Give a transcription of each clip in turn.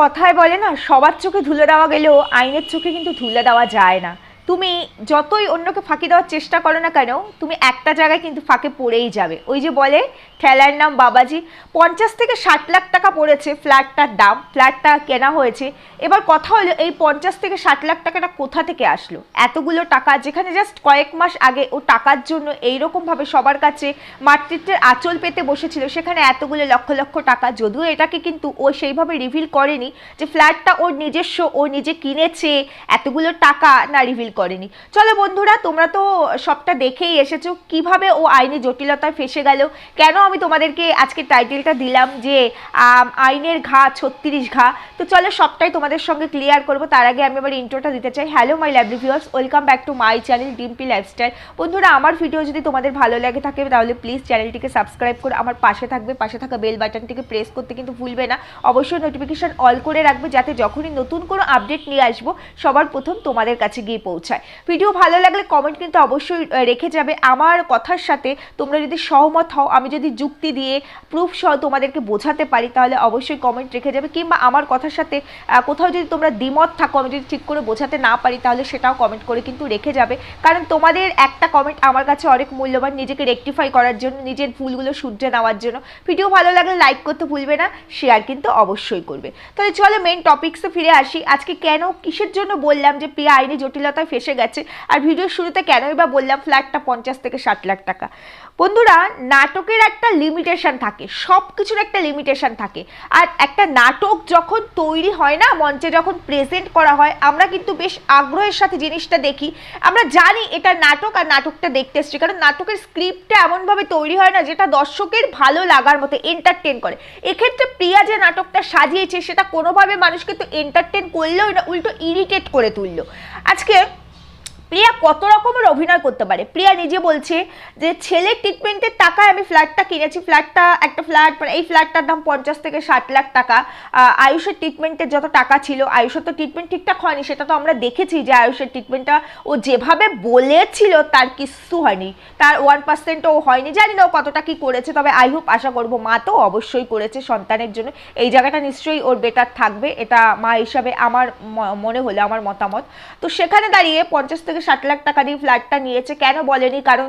কথায় বলে না, সবার চোখে ধুলে দেওয়া গেলেও আইনের চোখে কিন্তু ধুলে দেওয়া যায় না। তুমি যতই অন্যকে ফাঁকি দেওয়ার চেষ্টা করো না কেন, তুমি একটা জায়গায় কিন্তু ফাঁকে পড়েই যাবে। ওই যে বলে, ঠেলার নাম বাবাজি। পঞ্চাশ থেকে ষাট লাখ টাকা পড়েছে ফ্ল্যাটটার দাম, ফ্ল্যাটটা কেনা হয়েছে। এবার কথা হলো, এই পঞ্চাশ থেকে ষাট লাখ টাকাটা কোথা থেকে আসলো? এতগুলো টাকা, যেখানে জাস্ট কয়েক মাস আগে ও টাকার জন্য এইরকমভাবে সবার কাছে মাতৃত্বের আঁচল পেতে বসেছিল, সেখানে এতগুলো লক্ষ লক্ষ টাকা। যদিও এটাকে কিন্তু ও সেইভাবে রিভিল করেনি যে ফ্ল্যাটটা ওর নিজস্ব, ও নিজে কিনেছে, এতগুলো টাকা না রিভিল করেনি। চলো বন্ধুরা, তোমরা তো সবটা দেখেই এসেছ, কীভাবে ও আইনি জটিলতায় ফেসে গেল? কেন আমি তোমাদেরকে আজকে টাইটেলটা দিলাম যে আইনের ঘা, ছত্রিশ ঘা? তো চলো সবটাই তোমাদের সঙ্গে ক্লিয়ার করব। তার আগে আমি আবার ইন্ট্রোটা দিতে চাই। Hello my lovely viewers welcome back to my channel Dimpi lifestyle বন্ধুরা, আমার ভিডিও যদি তোমাদের ভালো লাগে থাকে, তাহলে প্লিজ চ্যানেলটিকে সাবস্ক্রাইব করে আমার পাশে থাকবে। পাশে থাকা বেল বাটনটিকে প্রেস করতে কিন্তু ভুলবে না। অবশ্যই নোটিফিকেশন অল করে রাখবে, যাতে যখনই নতুন কোনো আপডেট নিয়ে আসব, সবার প্রথম তোমাদের কাছে গিয়ে পৌঁছায়। ভিডিও ভালো লাগলে কমেন্ট কিন্তু অবশ্যই রেখে যাবে। আমার কথার সাথে তোমরা যদি সহমত হও, আমি যদি যুক্তি দিয়ে প্রুফ সহ তোমাদেরকে বোঝাতে পারি, তাহলে অবশ্যই কমেন্ট রেখে যাবে। কিংবা আমার কথার সাথে কোথাও যদি তোমরা দ্বিমত থাকো, আমি যদি ঠিক করে বোঝাতে না পারি, তাহলে সেটাও কমেন্ট করে কিন্তু রেখে যাবে। কারণ তোমাদের একটা কমেন্ট আমার কাছে অনেক মূল্যবান, নিজেকে রেকটিফাই করার জন্য, নিজের ভুলগুলো শুধরে নেওয়ার জন্য। ভিডিও ভালো লাগলে লাইক করতে ভুলবে না শেয়ার কিন্তু অবশ্যই করবে। তাহলে চলো মেন টপিক্সে ফিরে আসি। আজকে কেন, কিসের জন্য বললাম যে, প্রিয়া আইনি জটিলতায় ফেসে গেছে। আর ভিডিওর শুরুতে কেনই বা বললাম ফ্ল্যাটটা পঞ্চাশ থেকে ষাট লাখ টাকা। বন্ধুরা, নাটকের একটা লিমিটেশন থাকে সব কিছুর একটা লিমিটেশন থাকে। আর একটা নাটক যখন তৈরি হয় না, মঞ্চে যখন প্রেজেন্ট করা হয়, আমরা কিন্তু বেশ আগ্রহের সাথে জিনিসটা দেখি। আমরা জানি এটা নাটক আর নাটকটা দেখতে এসছি, কারণ নাটকের স্ক্রিপ্টটা এমনভাবে তৈরি হয় না, যেটা দর্শকের ভালো লাগার মতো এন্টারটেন করে। এক্ষেত্রে প্রিয়া যে নাটকটা সাজিয়েছে, সেটা কোনোভাবে মানুষকে তো এন্টারটেন করলেও এটা উল্টো ইরিটেট করে তুললো। আজকে প্রিয়া কত রকমের অভিনয় করতে পারে? প্রিয়া নিজে বলছে যে, ছেলের ট্রিটমেন্টের টাকায় আমি ফ্ল্যাটটা কিনেছি। ফ্ল্যাটটা একটা ফ্ল্যাট মানে এই ফ্ল্যাটটার দাম পঞ্চাশ থেকে ষাট লাখ টাকা। আয়ুষের ট্রিটমেন্টের যত টাকা ছিল, আয়ুষের তো ট্রিটমেন্ট ঠিকঠাক হয়নি, সেটা তো আমরা দেখেছি যে আয়ুষের ট্রিটমেন্টটা ও যেভাবে বলেছিল, তার কিচ্ছু হয়নি। তার ওয়ান পার্সেন্টও হয়নি, জানি না ও কতটা কি করেছে, তবে আই হোপ আশা করব মা তো অবশ্যই করেছে সন্তানের জন্য। এই জায়গাটা নিশ্চয়ই ওর বেটার থাকবে, এটা মা হিসাবে আমার মনে হলো, আমার মতামত। তো সেখানে দাঁড়িয়ে পঞ্চাশ থেকে ষাট লাখ টাকা দিয়ে ফ্ল্যাটটা নিয়েছে, কেন বলেনি? কারণ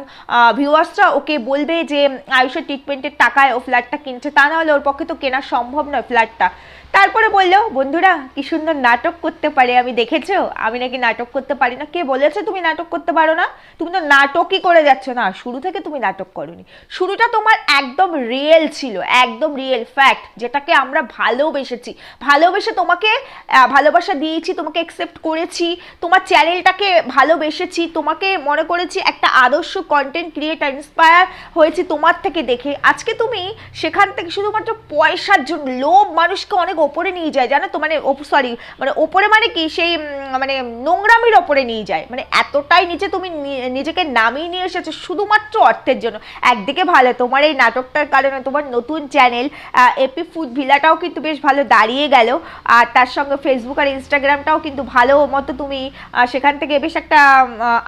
ভিউয়ার্সরা ওকে বলবে যে, আয়ুষের ট্রিটমেন্টের টাকায় ও ফ্ল্যাটটা কিনছে। তা না হলে ওর পক্ষে তো কেনা সম্ভব নয় ফ্ল্যাটটা তারপরে বলল, বন্ধুরা, কি সুন্দর নাটক করতে পারে, আমি দেখেছ? আমি নাকি নাটক করতে পারি না। কে বলেছে তুমি নাটক করতে পারো না? তুমি তো নাটকই করে যাচ্ছ না, শুরু থেকে তুমি নাটক করনি। শুরুটা তোমার একদম রিয়েল ছিল, একদম রিয়েল ফ্যাক্ট যেটাকে আমরা ভালোবেসেছি। ভালোবেসে তোমাকে ভালোবাসা দিয়েছি, তোমাকে অ্যাকসেপ্ট করেছি, তোমার চ্যানেলটাকে ভালোবেসেছি, তোমাকে মনে করেছি একটা আদর্শ কন্টেন্ট ক্রিয়েটার ইন্সপায়ার হয়েছি তোমার থেকে দেখে। আজকে তুমি সেখান থেকে শুধুমাত্র পয়সার জন্য, লোভ মানুষকে অনেক ওপরে নিয়ে যায়, জানো তো? মানে সরি মানে ওপরে মানে কি? সেই মানে নোংরামির ওপরে নিয়ে যায়। মানে এতটাই নিচে তুমি নিজেকে নামিয়ে নিয়ে এসেছ শুধুমাত্র অর্থের জন্য। একদিকে ভালো, তোমার এই নাটকটার কারণে তোমার নতুন চ্যানেল এপি ফুড ভিলাটাও কিন্তু বেশ ভালো দাঁড়িয়ে গেল। আর তার সঙ্গে ফেসবুক আর ইনস্টাগ্রামটাও কিন্তু ভালো মতো তুমি সেখান থেকে বেশ একটা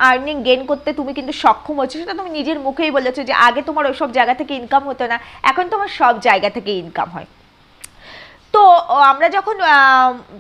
আর্নিং গেন করতে তুমি কিন্তু সক্ষম হচ্ছে সেটা তুমি নিজের মুখেই বলেছ যে আগে তোমার ওইসব জায়গা থেকে ইনকাম হতো না। এখন তোমার সব জায়গা থেকে ইনকাম হয়। তো আমরা যখন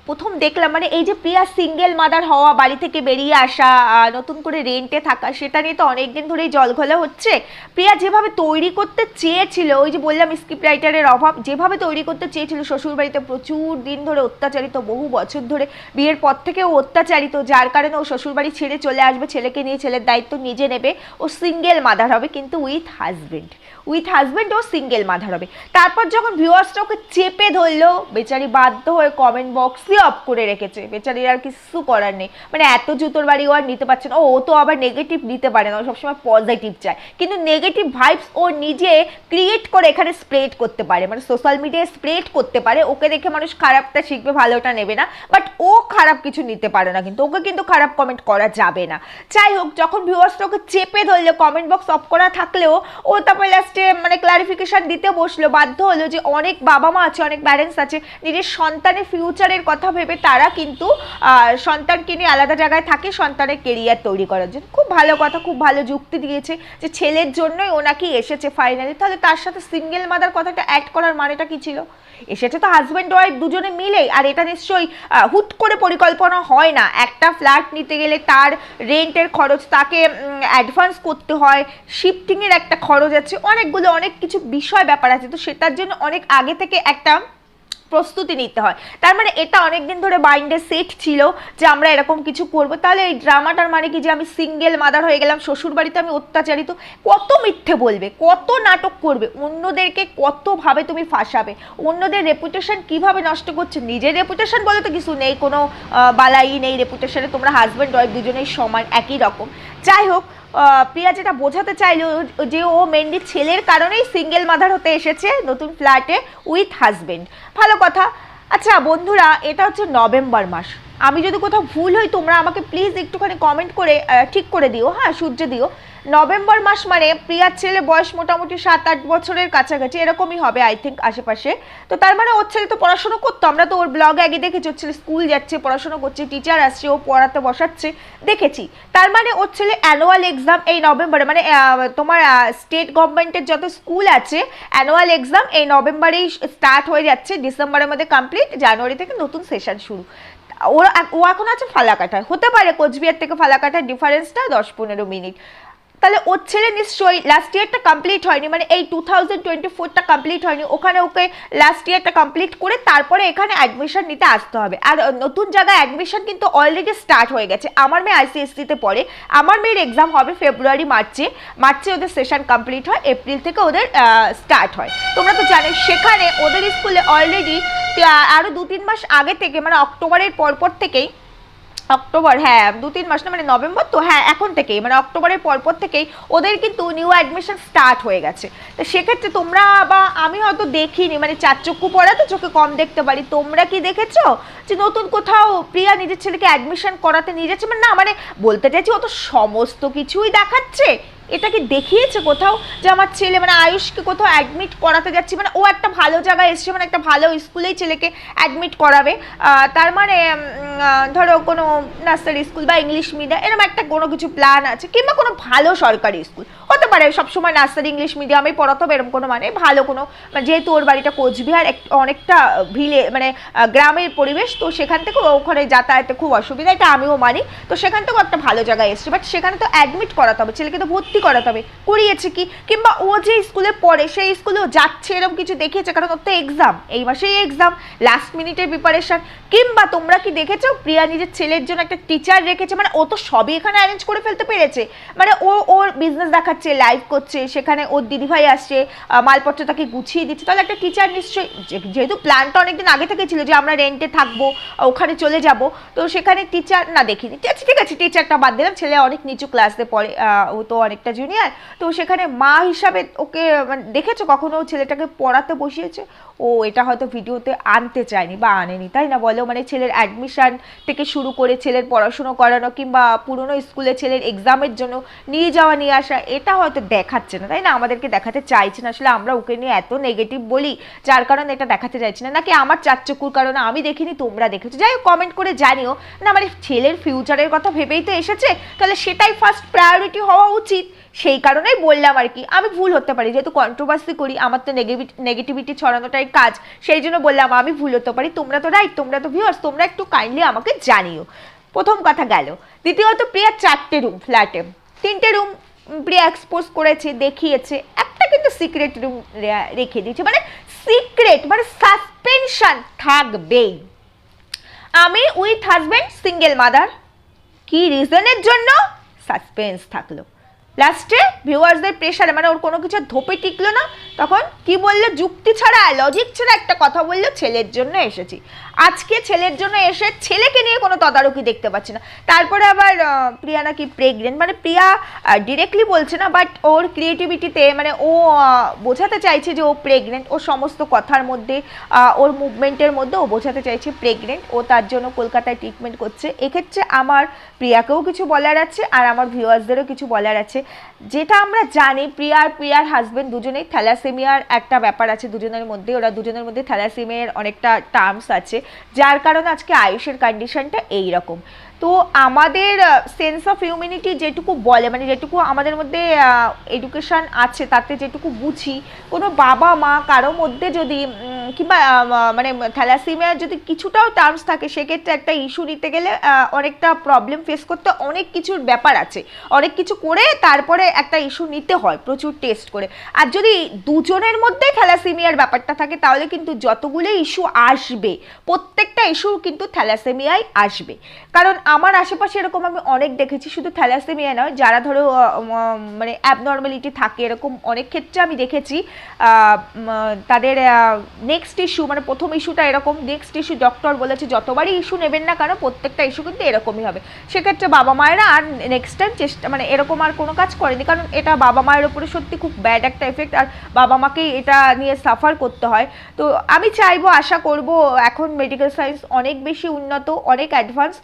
প্রথম দেখলাম মানে এই যে প্রিয়া সিঙ্গেল মাদার হওয়া, বাড়ি থেকে বেরিয়ে আসা নতুন করে রেন্টে থাকা, সেটা নিয়ে তো অনেকদিন ধরেই জলঘোলা হচ্ছে। প্রিয়া যেভাবে তৈরি করতে চেয়েছিল, ওই যে বললাম স্ক্রিপ্ট রাইটারের অভাব, যেভাবে তৈরি করতে চেয়েছিল, শ্বশুরবাড়িতে প্রচুর দিন ধরে অত্যাচারিত, বহু বছর ধরে বিয়ের পর থেকে ও অত্যাচারিত, যার কারণে ও শ্বশুরবাড়ি ছেড়ে চলে আসবে, ছেলেকে নিয়ে ছেলের দায়িত্ব নিজে নেবে, ও সিঙ্গেল মাদার হবে, কিন্তু উইথ হাজবেন্ড উইথ হাজবেন্ড ও সিঙ্গেল মাদার হবে। তারপর যখন ভিউয়ার্সটা ওকে চেপে ধরলো, বেচারি বাধ্য হয়ে কমেন্ট বক্সই অফ করে রেখেছে। বেচারির আর কিছু করার নেই। মানে এত জুতোর বাড়ি ও আর নিতে পারছে না। ও ও তো আবার নেগেটিভ নিতে পারে না। ও সবসময় পজিটিভ চায়। কিন্তু নেগেটিভ ভাইবস ও নিজে ক্রিয়েট করে এখানে স্প্রেড করতে পারে। মানে সোশ্যাল মিডিয়ায় স্প্রেড করতে পারে। ওকে দেখে মানুষ খারাপটা শিখবে, ভালোটা নেবে না। বাট ও খারাপ কিছু নিতে পারে না কিন্তু। ওকে কিন্তু খারাপ কমেন্ট করা যাবে না। যাই হোক, যখন ভিউয়ার্সটা ওকে চেপে ধরলে কমেন্ট বক্স অফ করা থাকলেও, ও তারপরে লাস্টে মানে ক্লারিফিকেশন দিতে বসল। বাধ্য হলো যে অনেক বাবা মা আছে, অনেক প্যারেন্টস আছে, নিজের সন্তানের ফিউচারের কথা ভেবে তারা কিন্তু সন্তানকে নিয়ে আলাদা জায়গায় থাকে, সন্তানের কেরিয়ার তৈরি করার জন্য। খুব ভালো কথা, খুব ভালো যুক্তি দিয়েছে যে ছেলের জন্যই ওনাকে এসেছে ফাইনালি তাহলে তার সাথে সিঙ্গেল মাদার কথাটা অ্যাড করার মানেটা কি ছিল? এসেছে তো হাজব্যান্ড ওয়াইফ দুজনে মিলেই, আর এটা নিশ্চয়ই হুট করে পরিকল্পনা হয় না। একটা ফ্ল্যাট নিতে গেলে তার রেন্টের খরচ তাকে অ্যাডভান্স করতে হয় শিফটিংয়ের একটা খরচ আছে অনেকগুলো, অনেক কিছু বিষয় ব্যাপার আছে, তো সেটার জন্য অনেক আগে থেকে একটা প্রস্তুতি নিতে হয়। তার মানে এটা অনেকদিন ধরে মাইন্ডে সেট ছিল যে আমরা এরকম কিছু করব। তাহলে এই ড্রামাটার মানে কি যে আমি সিঙ্গেল মাদার হয়ে গেলাম শ্বশুর বাড়িতে আমি অত্যাচারিত, কত মিথ্যে বলবে, কত নাটক করবে, অন্যদেরকে কতভাবে তুমি ফাঁসাবে, অন্যদের রেপুটেশন কীভাবে নষ্ট করছে, নিজের রেপুটেশন বলে তো কিছু নেই, কোনো বালাই নেই রেপুটেশনে তোমরা হাজব্যান্ড ওয়াইফ দুজনেই সমান, একই রকম। যাই হোক প্রিয়া যেটা বোঝাতে চাইলো, যে ও মেনলি ছেলের কারণেই সিঙ্গেল মাদার হতে এসেছে নতুন ফ্ল্যাটে উইথ হাজবেন্ড ভালো কথা। আচ্ছা বন্ধুরা, এটা হচ্ছে নভেম্বর মাস। আমি যদি কোথাও ভুল হই, তোমরা আমাকে প্লিজ একটুখানি কমেন্ট করে ঠিক করে দিও। হ্যাঁ সূর্য দিও। নভেম্বর মাস মানে প্রিয়ার ছেলে বয়স মোটামুটি সাত, আট বছরের কাছাকাছি, এরকমই হবে আই থিঙ্ক আশেপাশে। তো তার মানে ওর ছেলে তো পড়াশোনা করতো। আমরা তো ওর ব্লগে আগে দেখেছি, ওর ছেলে স্কুল যাচ্ছে, পড়াশোনা করছে টিচার আসছে, ও পড়াতে বসাচ্ছে, দেখেছি। তার মানে ওর ছেলে অ্যানুয়াল এক্সাম এই নভেম্বরে মানে তোমার স্টেট গভর্নমেন্টের যত স্কুল আছে অ্যানুয়াল এক্সাম এই নভেম্বরেই স্টার্ট হয়ে যাচ্ছে, ডিসেম্বরের মধ্যে কমপ্লিট জানুয়ারি থেকে নতুন সেশন শুরু। ওর, ও এখন আছে ফালাকাটায় হতে পারে কোচবিহার থেকে ফালাকাটার ডিফারেন্সটা দশ পনেরো মিনিট। তাহলে ওর ছেলে নিশ্চয়ই লাস্ট ইয়ারটা কমপ্লিট হয়নি মানে এই টু থাউজেন্ড টোয়েন্টি ফোরটা কমপ্লিট হয়নি। ওখানে ওকে লাস্ট ইয়ারটা কমপ্লিট করে তারপরে এখানে অ্যাডমিশন নিতে আসতে হবে। আর নতুন জায়গায় অ্যাডমিশন কিন্তু অলরেডি স্টার্ট হয়ে গেছে। আমার মেয়ে আইসিএসসিতে পড়ে। আমার মেয়ের এক্সাম হবে ফেব্রুয়ারি মার্চে মার্চে ওদের সেশন কমপ্লিট হয়। এপ্রিল থেকে ওদের স্টার্ট হয়। তোমরা তো জানো সেখানে ওদের স্কুলে অলরেডি আরও দু তিন মাস আগে থেকে মানে অক্টোবরের পরপর থেকেই অক্টোবর হ্যাঁ দু তিন মাস না মানে নভেম্বর তো হ্যাঁ এখন থেকেই মানে অক্টোবরের পরপর থেকেই ওদের কিন্তু নিউ অ্যাডমিশন স্টার্ট হয়ে গেছে। তো সেক্ষেত্রে তোমরা বা আমি হয়তো দেখিনি মানে চার চক্ষু পড়া তো চোখে কম দেখতে পারি। তোমরা কি দেখেছ যে নতুন কোথাও প্রিয়া নিজের ছেলেকে অ্যাডমিশন করাতে নিয়ে যাচ্ছে? মানে না মানে বলতে চাইছি ও তো সমস্ত কিছুই দেখাচ্ছে। এটা কি দেখিয়েছে কোথাও যে আমার ছেলে মানে আয়ুষকে কোথাও অ্যাডমিট করাতে যাচ্ছি। মানে ও একটা ভালো জায়গায় এসছে মানে একটা ভালো স্কুলেই ছেলেকে অ্যাডমিট করাবে। তার মানে ধরো কোনো নার্সারি স্কুল বা ইংলিশ মিডিয়াম এরকম একটা কোনো কিছু প্ল্যান আছে, কিংবা কোনো ভালো সরকারি স্কুল হতে পারে সবসময় নার্সারি ইংলিশ মিডিয়ামে পড়াতে হবে এরকম কোনো মানে ভালো কোনো মানে যেহেতু ওর বাড়িটা কোচবিহার, এক- অনেকটা ভিলে মানে গ্রামের পরিবেশ, তো সেখান থেকে ওখানে যাতায়াতে খুব অসুবিধা, এটা আমিও মানি। তো সেখান থেকেও একটা ভালো জায়গায় এসছে বাট সেখানে তো অ্যাডমিট করাতে হবে। ছেলেকে তো ভর্তি করাতে হবে। করিয়েছে কি? কিংবা ও যে স্কুলে পড়ে, সেই স্কুলেও যাচ্ছে এরকম কিছু দেখিয়েছে? কারণ ওর তো এক্সাম এই মাসেই এক্সাম লাস্ট মিনিটের প্রিপারেশন কিংবা তোমরা কি দেখেছ? প্রিয়া নিজের ছেলের জন্য একটা টিচার রেখেছে মানে ও তো সবই এখানে অ্যারেঞ্জ করে ফেলতে পেরেছে। মানে ও, ওর বিজনেস দেখাচ্ছে লাইভ করছে, সেখানে ওর দিদিভাই আসছে মালপত্র তাকে গুছিয়ে দিচ্ছে। তাহলে একটা টিচার নিশ্চয়ই যেহেতু প্ল্যানটা অনেকদিন আগে থেকে ছিল যে আমরা রেন্টে থাকব ওখানে চলে যাব, তো সেখানে টিচার না, দেখিনি। ঠিক আছে ঠিক আছে টিচারটা বাদ দিলাম, ছেলে অনেক নিচু ক্লাসে পড়ে ও তো অনেকটা জুনিয়র তো সেখানে মা হিসাবে ওকে মানে দেখেছ কখনো ছেলেটাকে পড়াতে বসিয়েছে? ও এটা হয়তো ভিডিওতে আনতে চায়নি বা আনেনি, তাই না বলো? মানে ছেলের অ্যাডমিশন থেকে শুরু করে ছেলের পড়াশুনো করানো কিংবা পুরনো স্কুলে ছেলের এক্সামের জন্য নিয়ে যাওয়া, নিয়ে আসা, এটা হয়তো দেখাচ্ছে না, তাই না? আমাদেরকে দেখাতে চাইছে না। আসলে আমরা ওকে নিয়ে এত নেগেটিভ বলি, যার কারণে এটা দেখাতে চাইছি না। নাকি আমার চারচকুর কারণে আমি দেখিনি, তোমরা দেখেছ? যাই হোক কমেন্ট করে জানিও। না মানে ছেলের ফিউচারের কথা ভেবেই তো এসেছে। তাহলে সেটাই ফার্স্ট প্রায়োরিটি হওয়া উচিত। সেই কারণেই বললাম আর কি। আমি ভুল হতে পারি, যেহেতু কন্ট্রোভার্সি করি, আমার তো নেগেটিভিটি ছড়ানোটাই কাজ। সেই জন্য বললাম, আমি ভুল হতে পারি, তোমরা তো রাইট তোমরা তো ভিউয়ার্স তোমরা একটু কাইন্ডলি আমাকে জানিও। প্রথম কথা গেল। দ্বিতীয়ত, প্রিয়া চারটে রুম ফ্ল্যাটে তিনটে রুম প্রিয়া এক্সপোজ করেছে, দেখিয়েছে। একটা কিন্তু সিক্রেট রুম রেখে দিয়েছে। মানে সিক্রেট মানে সাসপেনশন থাকবেই। আমি উইথ হাজব্যান্ড সিঙ্গেল মাদার কি রিজনের জন্য? সাসপেন্স থাকল। লাস্টে ভিউয়ার্সদের প্রেশারে মানে ওর কোনো কিছু ধোপে টিকলো না, তখন কি বলল? যুক্তি ছাড়া লজিক ছাড়া একটা কথা বলল, ছেলের জন্য এসেছি। আজকে ছেলের জন্য এসে ছেলেকে নিয়ে কোনো তদারকি দেখতে পাচ্ছি না। তারপরে আবার প্রিয়া নাকি প্রেগনেন্ট মানে প্রিয়া ডিরেক্টলি বলছে না বাট ওর ক্রিয়েটিভিটিতে মানে ও বোঝাতে চাইছে যে ও প্রেগনেন্ট ও সমস্ত কথার মধ্যে ওর মুভমেন্টের মধ্যে ও বোঝাতে চাইছে প্রেগনেন্ট ও তার জন্য কলকাতায় ট্রিটমেন্ট করছে। এক্ষেত্রে আমার প্রিয়াকেও কিছু বলার আছে, আর আমার ভিউয়ার্সদেরও কিছু বলার আছে। যেটা আমরা জানি প্রিয়ার প্রিয়ার হাজবেন্ড দুজনেই থ্যালাসেমিয়ার একটা ব্যাপার আছে, দুজনের মধ্যে, ওরা দুজনের মধ্যে থ্যালাসেমিয়ার অনেকটা টার্মস আছে। যার কারণে আজকে আয়ুষের কন্ডিশনটা এই রকম তো আমাদের সেন্স অফ হিউম্যানিটি যেটুকু বলে মানে যেটুকু আমাদের মধ্যে এডুকেশন আছে, তাতে যেটুকু বুঝি, কোনো বাবা মা কারও মধ্যে যদি কিংবা মানে থ্যালাসিমিয়ার যদি কিছুটাও টার্মস থাকে, সেক্ষেত্রে একটা ইস্যু নিতে গেলে অনেকটা প্রবলেম ফেস করতে অনেক কিছুর ব্যাপার আছে। অনেক কিছু করে তারপরে একটা ইস্যু নিতে হয়, প্রচুর টেস্ট করে। আর যদি দুজনের মধ্যে থ্যালাসেমিয়ার ব্যাপারটা থাকে, তাহলে কিন্তু যতগুলো ইস্যু আসবে, প্রত্যেকটা ইস্যু কিন্তু থ্যালাসেমিয়ায় আসবে। কারণ আমার আশেপাশে এরকম আমি অনেক দেখেছি, শুধু থ্যালাসেমিয়া নয়, যারা ধরো মানে অ্যাবনর্মালিটি থাকে, এরকম অনেক ক্ষেত্রে আমি দেখেছি। তাদের নেক্সট ইস্যু মানে প্রথম ইস্যুটা এরকম নেক্সট ইস্যু ডক্টর বলেছে, যতবারই ইস্যু নেবেন না কেন, প্রত্যেকটা ইস্যু কিন্তু এরকমই হবে। সেক্ষেত্রে বাবা মায়েরা আর নেক্সট টাইম চেষ্টা মানে এরকম আর কোনো কাজ করেনি, কারণ এটা বাবা মায়ের উপরে সত্যি খুব ব্যাড একটা এফেক্ট আর বাবা মাকেই এটা নিয়ে সাফার করতে হয়। তো আমি চাইব, আশা করব, এখন মেডিকেল সায়েন্স অনেক বেশি উন্নত, অনেক অ্যাডভান্স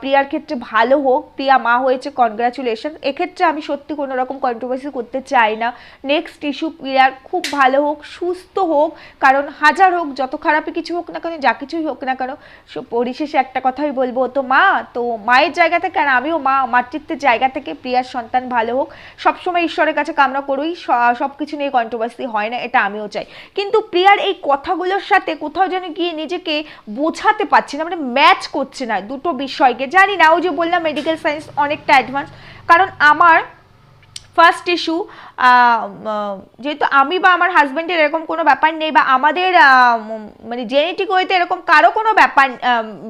প্রিয়ার ক্ষেত্রে ভালো হোক, প্রিয়া মা হয়েছে কনগ্রাচুলেশন এক্ষেত্রে আমি সত্যি কোনো রকম কন্ট্রোভার্সি করতে চাই না। নেক্সট ইস্যু প্রিয়ার খুব ভালো হোক, সুস্থ হোক, কারণ হাজার হোক, যত খারাপই কিছু হোক না কেন, যা কিছুই হোক না কেন পরিশেষে একটা কথাই বলব, তো মা, তো মায়ের জায়গা থেকে আর আমিও মা, মাতৃত্বের জায়গা থেকে প্রিয়ার সন্তান ভালো হোক, সবসময় ঈশ্বরের কাছে কামনা করুই সব কিছু নিয়ে কন্ট্রোভার্সি হয় না, এটা আমিও চাই। কিন্তু প্রিয়ার এই কথাগুলোর সাথে কোথাও যেন গিয়ে নিজেকে বোঝাতে পারছি না মানে ম্যাচ করছে না, দুটো বিষয়কে জানি না ওই যে বললাম মেডিকেল সায়েন্স অনেকটা অ্যাডভান্স কারণ আমার ফার্স্ট ইস্যু যেহেতু আমি বা আমার হাজব্যান্ডের এরকম কোনো ব্যাপার নেই বা আমাদের মানে জেনেটিক ওয়েতে এরকম কারও কোনো ব্যাপার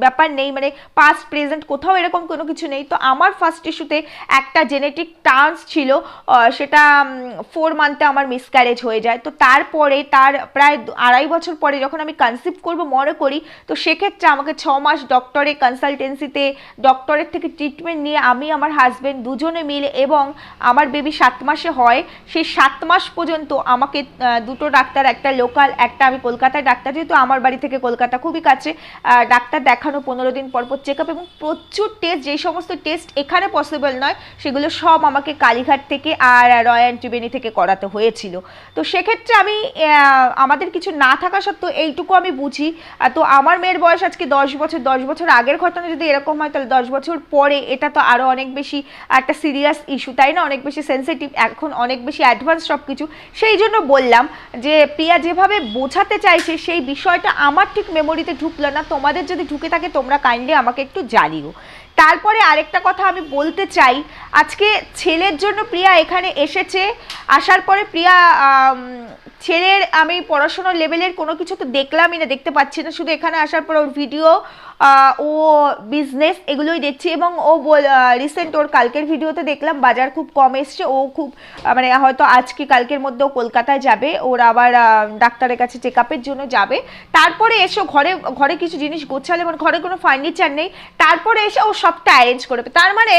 ব্যাপার নেই মানে পাস্ট প্রেজেন্ট কোথাও এরকম কোনো কিছু নেই। তো আমার ফার্স্ট ইস্যুতে একটা জেনেটিক টার্মস ছিল সেটা ফোর মান্থে আমার মিসক্যারেজ হয়ে যায়। তো তারপরে তার প্রায় আড়াই বছর পরে যখন আমি কনসিভ করব, মনে করি, তো সেক্ষেত্রে আমাকে ছ মাস ডক্টরের কনসালটেন্সিতে ডক্টরের থেকে ট্রিটমেন্ট নিয়ে আমি, আমার হাজব্যান্ড দুজনে মিলে এবং আমার বেবি সাত মাসে হয়। সেই সাত মাস পর্যন্ত আমাকে দুটো ডাক্তার, একটা লোকাল একটা আমি কলকাতায় ডাক্তার, যেহেতু আমার বাড়ি থেকে কলকাতা খুবই কাছে ডাক্তার দেখানো পনেরো দিন পর পর চেক আপ এবং প্রচুর টেস্ট যেই সমস্ত টেস্ট এখানে পসিবল নয়, সেগুলো সব আমাকে কালীঘাট থেকে আর রয়্যাল ত্রিবেণী থেকে করাতে হয়েছিল। তো সেক্ষেত্রে আমি আমাদের কিছু না থাকা সত্ত্বেও এইটুকু আমি বুঝি। তো আমার মেয়ের বয়স আজকে দশ বছর দশ বছর আগের ঘটনা যদি এরকম হয়, তাহলে দশ বছর পরে এটা তো আরও অনেক বেশি একটা সিরিয়াস ইস্যু তাই না? অনেক বেশি সেন্সিটিভ এখন অনেক বেশি অ্যাডভান্স সব কিছু সেই জন্য বললাম যে প্রিয়া যেভাবে বোঝাতে চাইছে সেই বিষয়টা আমার ঠিক মেমোরিতে ঢুকলো না। তোমাদের যদি ঢুকে থাকে তোমরা কাইন্ডলি আমাকে একটু জানিও। তারপরে আরেকটা কথা আমি বলতে চাই, আজকে ছেলের জন্য প্রিয়া এখানে এসেছে, আসার পরে প্রিয়া ছেলের, আমি পড়াশোনার লেভেলের কোনো কিছু তো দেখলামই না, দেখতে পাচ্ছি না। শুধু এখানে আসার পর ওর ভিডিও ও বিজনেস এগুলোই দেখছি এবং ও রিসেন্ট ওর কালকের ভিডিওতে দেখলাম, বাজার খুব কম এসছে। ও খুব মানে হয়তো আজকে, কালকের মধ্যে কলকাতায় যাবে। ওর আবার ডাক্তারের কাছে চেক আপের জন্য যাবে। তারপরে এসে ঘরে ঘরে কিছু জিনিস গোছালে মানে ঘরে কোনো ফার্নিচার নেই। তারপরে এসে ও সবটা অ্যারেঞ্জ করবে। তার মানে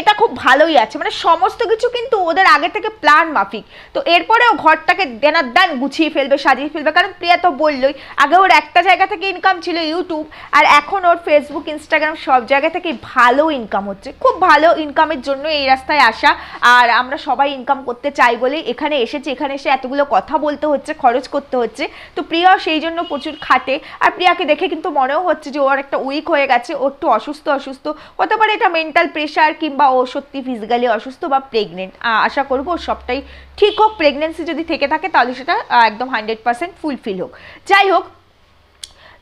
এটা খুব ভালোই আছে। মানে সমস্ত কিছু কিন্তু ওদের আগে থেকে প্ল্যান মাফিক। তো এরপরে ও ঘরটাকে দেনার দান গুছিয়ে ফেলবে, সাজিয়ে ফেলবে। কারণ প্রিয়া তো বললোই, আগে ওর একটা জায়গা থেকে ইনকাম ছিল ইউটিউব আর এখন ওর ফেসবুক ইনস্টাগ্রাম সব জায়গা থেকে ভালো ইনকাম হচ্ছে। খুব ভালো ইনকামের জন্য এই রাস্তায় আসা। আর আমরা সবাই ইনকাম করতে চাই বলেই এখানে এসেছি। এখানে এসে এতগুলো কথা বলতে হচ্ছে, খরচ করতে হচ্ছে। তো প্রিয়াও সেই জন্য প্রচুর খাটে। আর প্রিয়াকে দেখে কিন্তু মনেও হচ্ছে যে ওর একটা উইক হয়ে গেছে। ও একটু অসুস্থ অসুস্থ। হতে পারে এটা মেন্টাল প্রেশার কিংবা ও সত্যি ফিজিক্যালি অসুস্থ বা প্রেগনেন্ট আশা করব সবটাই ঠিক হোক প্রেগনেন্সি যদি থেকে থাকে তাহলে সেটা একদম হান্ড্রেড পার্সেন্ট ফুলফিল হোক। যাই হোক,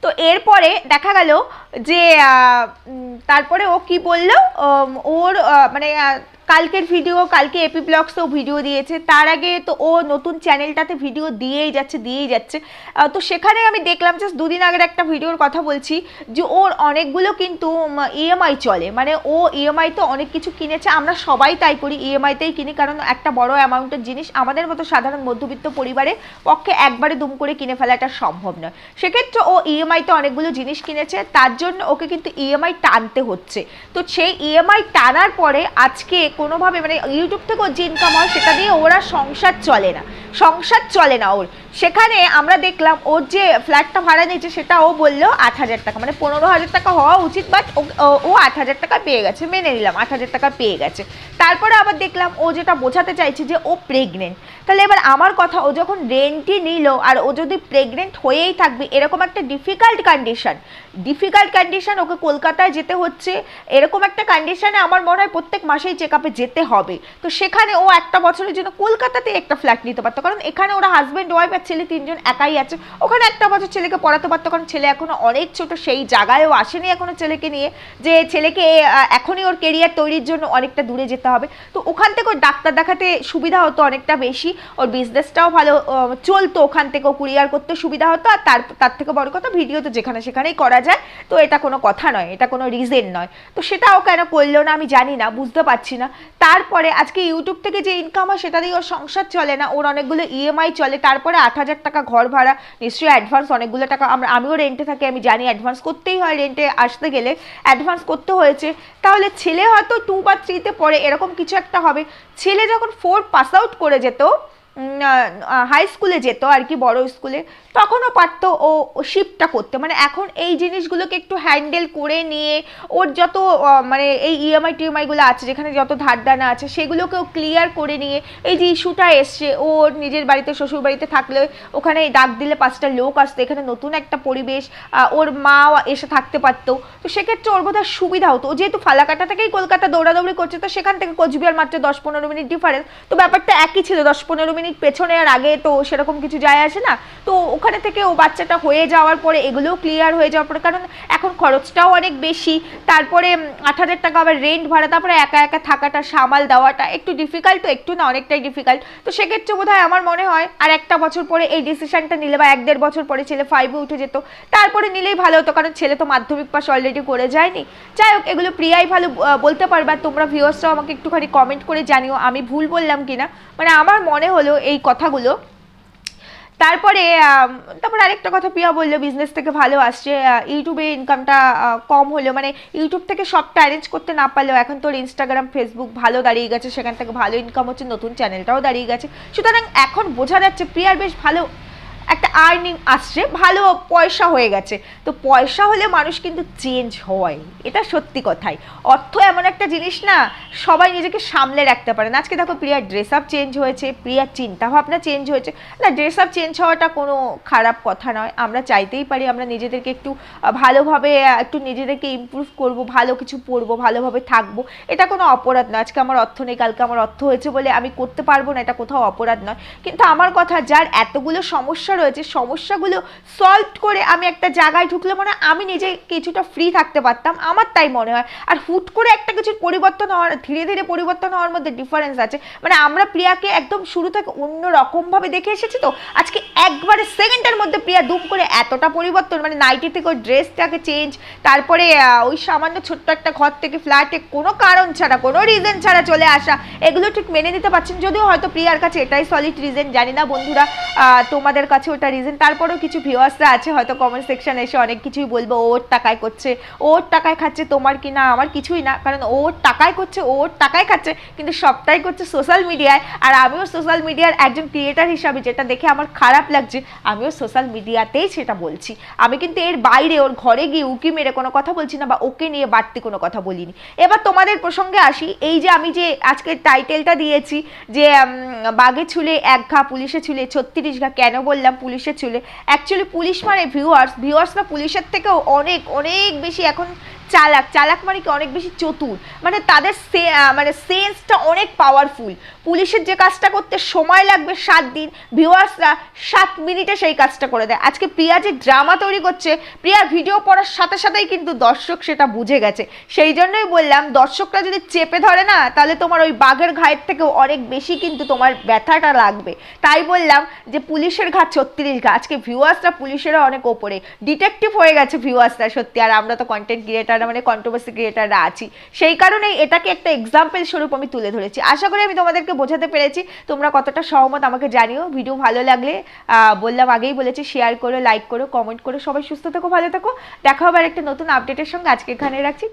তো এরপরে দেখা গেল যে তারপরে ও কি বলল? ওর মানে কালকের ভিডিও কালকে এপি ব্লগসেও ভিডিও দিয়েছে। তার আগে তো ও নতুন চ্যানেলটাতে ভিডিও দিয়েই যাচ্ছে দিয়েই যাচ্ছে। তো সেখানে আমি দেখলাম জাস্ট দুদিন আগের একটা ভিডিওর কথা বলছি, যে ওর অনেকগুলো কিন্তু ইএমআই চলে। মানে ও ইএমআই তো অনেক কিছু কিনেছে, আমরা সবাই তাই করি ইএমআইতেই কিনি, কারণ একটা বড় অ্যামাউন্টের জিনিস আমাদের মতো সাধারণ মধ্যবিত্ত পরিবারের পক্ষে একবারে দুম করে কিনে ফেলাটা সম্ভব নয়। সেক্ষেত্রে ও ইএমআইতে অনেকগুলো জিনিস কিনেছে, তার জন্য ওকে কিন্তু ইএমআই টানতে হচ্ছে। তো সেই ইএমআই টানার পরে আজকে কোনোভাবে মানে ইউটিউব থেকেও যে ইনকাম হয়, সেটা দিয়ে ওরা সংসার চলে না। সংসার চলে না ওর। সেখানে আমরা দেখলাম, ওর যে ফ্ল্যাটটা ভাড়া নিয়েছে সেটা ও বলল আট হাজার টাকা। মানে পনেরো হাজার টাকা হওয়া উচিত বাট ও আট হাজার টাকা পেয়ে গেছে, মেনে নিলাম, আট হাজার টাকা পেয়ে গেছে। তারপরে আবার দেখলাম, ও যেটা বোঝাতে চাইছে যে ও প্রেগনেন্ট তাহলে এবার আমার কথা, ও যখন রেন্টই নিল আর ও যদি প্রেগনেন্ট হয়েই থাকবে, এরকম একটা difficult condition difficult condition okay কলকাতায় যেতে হচ্ছে, এরকম একটা কন্ডিশনে আমার মনে হয় প্রত্যেক মাসেই চেক আপে যেতে হবে। তো সেখানে ও একটা বছরের জন্য কলকাতাতে একটা ফ্ল্যাট নিতে পারতো, কারণ এখানে ওরা হাজব্যান্ড ওয়াইফ ছেলে তিনজন একাই আছে। ওখানে একটা বছর ছেলেকে পড়াতে পারতো, কারণ ছেলে এখনও অনেক ছোট, সেই জায়গায়ও আসেনি এখনও ছেলেকে নিয়ে। যে ছেলেকে এখনই ওর কেরিয়ার তৈরির জন্য অনেকটা দূরে যেতে হবে। তো ওখান থেকে ওর ডাক্তার দেখাতে সুবিধা হতো অনেকটা বেশি। ওর বিজনেসটাও ভালো চলতো ওখান থেকে কুরিয়ার করতে সুবিধা হতো। আর তার তার থেকে বড় কথা ভিডিও তো যেখানে সেখানেই করা যায়। তো এটা কোনো কথা নয়, এটা কোনো রিজেন নয়। তো সেটাও কেন করল না আমি জানি না, বুঝতে পারছি না। তারপরে আজকে ইউটিউব থেকে যে ইনকাম হয়, সেটা দিয়ে ওর সংসার চলে না, ওর অনেকগুলো ইএমআই চলে। তারপরে আট হাজার টাকা ঘর ভাড়া, নিশ্চয়ই অ্যাডভান্স অনেকগুলো টাকা। আমরা, আমিও রেন্টে থাকি, আমি জানি অ্যাডভান্স করতেই হয় রেন্টে আসতে গেলে। অ্যাডভান্স করতে হয়েছে। তাহলে ছেলে হয়তো টু বা থ্রিতে পড়ে, এরকম কিছু একটা হবে। ছেলে যখন ফোর পাস আউট করে যেত হাই স্কুলে যেত আর কি, বড় স্কুলে তখনও পারতো ও শিফটটা করতে। মানে এখন এই জিনিসগুলোকে একটু হ্যান্ডেল করে নিয়ে ওর যত মানে এই ইএমআই টিএমআইগুলো আছে, যেখানে যত ধার দানা আছে, সেগুলোকেও ক্লিয়ার করে নিয়ে এই যে ইস্যুটা এসছে ওর নিজের বাড়িতে, শ্বশুর বাড়িতে থাকলে ওখানে ডাক দিলে পাঁচটা লোক আসতো, এখানে নতুন একটা পরিবেশ ওর মা এসে থাকতে পারতো। তো সেক্ষেত্রে ওর বোধহয় সুবিধা হতো। যেহেতু ফালাকাটা থেকেই কলকাতা দৌড়াদৌড়ি করছে, তো সেখান থেকে কোচবিহার মাত্র দশ পনেরো মিনিট ডিফারেন্স তো ব্যাপারটা একই ছিল, দশ পনেরো মিনিট পেছনে আর আগে তো সেরকম কিছু যায় আসে না। তো ওখানে থেকে ও বাচ্চাটা হয়ে যাওয়ার পরে এগুলোও ক্লিয়ার হয়ে যাওয়ার পরে, কারণ এখন খরচটাও অনেক বেশি। তারপরে আট হাজার টাকা আবার রেন্ট ভাড়া, তারপরে একা একা থাকাটা, সামাল দেওয়াটা একটু ডিফিকাল্ট তো, একটু না অনেকটাই ডিফিকাল্ট তো সেক্ষেত্রে বোধ আমার মনে হয়, আর একটা বছর পরে এই ডিসিশনটা নিলে বা এক দেড় বছর পরে ছেলে ফাইভে উঠে যেত, তারপরে নিলেই ভালো হতো, কারণ ছেলে তো মাধ্যমিক পাস অলরেডি করে যায়নি। যাই হোক, এগুলো প্রিয়াই ভালো বলতে পারবে তোমরা ভিউয়ার্সরাও আমাকে একটুখানি কমেন্ট করে জানিও, আমি ভুল বললাম কিনা? মানে আমার মনে হলো এই কথাগুলো। তারপরে তারপর আরেকটা কথা প্রিয়া বলল বিজনেস থেকে ভালো আসছে ইউটিউবে ইনকামটা কম হলো মানে ইউটিউব থেকে সবটা অ্যারেঞ্জ করতে না পারলেও এখন তোর ইনস্টাগ্রাম ফেসবুক ভালো দাঁড়িয়ে গেছে, সেখান থেকে ভালো ইনকাম হচ্ছে, নতুন চ্যানেলটাও দাঁড়িয়ে গেছে। সুতরাং এখন বোঝা যাচ্ছে প্রিয়ার বেশ ভালো আর্নিং আসছে, ভালো পয়সা হয়ে গেছে। তো পয়সা হলে মানুষ কিন্তু চেঞ্জ হয়, এটা সত্যি কথাই। অর্থ এমন একটা জিনিস না, সবাই নিজেকে সামলে রাখতে পারে না। আজকে দেখো প্রিয়ার ড্রেস আপ চেঞ্জ হয়েছে, প্রিয়ার চিন্তা ভাবনা চেঞ্জ হয়েছে। না ড্রেস আপ চেঞ্জ হওয়াটা কোনো খারাপ কথা নয়, আমরা চাইতেই পারি, আমরা নিজেদেরকে একটু ভালোভাবে একটু নিজেদেরকে ইমপ্রুভ করব, ভালো কিছু পরবো, ভালোভাবে থাকব। এটা কোনো অপরাধ নয়। আজকে আমার অর্থ নেই, কালকে আমার অর্থ হয়েছে বলে আমি করতে পারব না, এটা কোথাও অপরাধ নয়। কিন্তু আমার কথা, যার এতগুলো সমস্যা রয়েছে সমস্যাগুলো সলভ করে আমি একটা জায়গায় ঢুকলে মানে আমি নিজে কিছুটা ফ্রি থাকতে পারতাম, আমার তাই মনে হয়। আর হুট করে একটা কিছুর পরিবর্তন হওয়ার, ধীরে ধীরে পরিবর্তন হওয়ার মধ্যে ডিফারেন্স আছে। মানে আমরা প্রিয়াকে একদম শুরু থেকে অন্য রকমভাবে দেখে এসেছি তো, আজকে একবারে সেকেন্ডের মধ্যে প্রিয়া দুম করে এতটা পরিবর্তন মানে নাইটি থেকে ওর ড্রেসটাকে চেঞ্জ তারপরে ওই সামান্য ছোট্ট একটা ঘর থেকে ফ্ল্যাটে কোনো কারণ ছাড়া, কোনো রিজন ছাড়া চলে আসা, এগুলো ঠিক মেনে নিতে পারছেন, যদিও হয়তো প্রিয়ার কাছে এটাই সলিড রিজন জানি না বন্ধুরা তোমাদের কাছে ওটা রিজন তারপরেও কিছু ভিউয়ার্সরা আছে, হয়তো কমেন্ট সেকশন এসে অনেক কিছুই বলব ওর টাকায় করছে ওর টাকায় খাচ্ছে, তোমার কি না, আমার কিছুই না। কারণ ওর টাকায় করছে ওর টাকায় খাচ্ছে, কিন্তু সবটাই করছে সোশ্যাল মিডিয়ায় আর আমিও সোশ্যাল মিডিয়ার একজন ক্রিয়েটার হিসাবে যেটা দেখে আমার খারাপ লাগছে, আমিও সোশ্যাল মিডিয়াতেই সেটা বলছি। আমি কিন্তু এর বাইরে, ওর ঘরে গিয়ে উকি মেরে কোনো কথা বলছি না বা ওকে নিয়ে বাড়তি কোনো কথা বলিনি। এবার তোমাদের প্রসঙ্গে আসি, এই যে আমি যে আজকে টাইটেলটা দিয়েছি যে বাঘে ছুলে এক ঘা, পুলিশে ছুলে ছত্রিশ ঘা, কেন বললাম পুলিশে ছুলে অ্যাকচুয়ালি পুলিশ মানে ভিউয়ার্স ভিউয়ার্সরা পুলিশের থেকেও অনেক অনেক বেশি এখন চালাক চালাক মানে কি অনেক বেশি চতুর। মানে তাদের সে- মানে সেন্সটা অনেক পাওয়ারফুল পুলিশের যে কাজটা করতে সময় লাগবে সাত দিন ভিউয়ার্সরা সাত মিনিটে সেই কাজটা করে দেয়। আজকে প্রিয়া যে ড্রামা তৈরি করছে, প্রিয়া ভিডিও পড়ার সাথে সাথেই কিন্তু দর্শক সেটা বুঝে গেছে। সেই জন্যই বললাম, দর্শকরা যদি চেপে ধরে না, তাহলে তোমার ওই বাঘের ঘায়ের থেকেও অনেক বেশি কিন্তু তোমার ব্যথাটা লাগবে। তাই বললাম যে পুলিশের ঘা ছত্রিশ ঘা। আজকে ভিউয়ার্সরা পুলিশেরও অনেক ওপরে। ডিটেকটিভ হয়ে গেছে ভিউয়ার্সরা সত্যি। আর আমরা তো কন্টেন্ট ক্রিয়েটাররা মানে কন্ট্রোভার্সি ক্রিয়েটাররা আছি। সেই কারণেই এটাকে একটা এক্সাম্পল স্বরূপ আমি তুলে ধরেছি। আশা করি আমি তোমাদেরকে বোঝাতে পেরেছি। তোমরা কতটা সহমত আমাকে জানিও। ভিডিও ভালো লাগলে বললাম আগেই বলেছি শেয়ার করো লাইক করো কমেন্ট করো। সবাই সুস্থ থাকো, ভালো থাকো। দেখা হবে একটা নতুন আপডেটের সঙ্গে। আজকে এখানে রাখছি।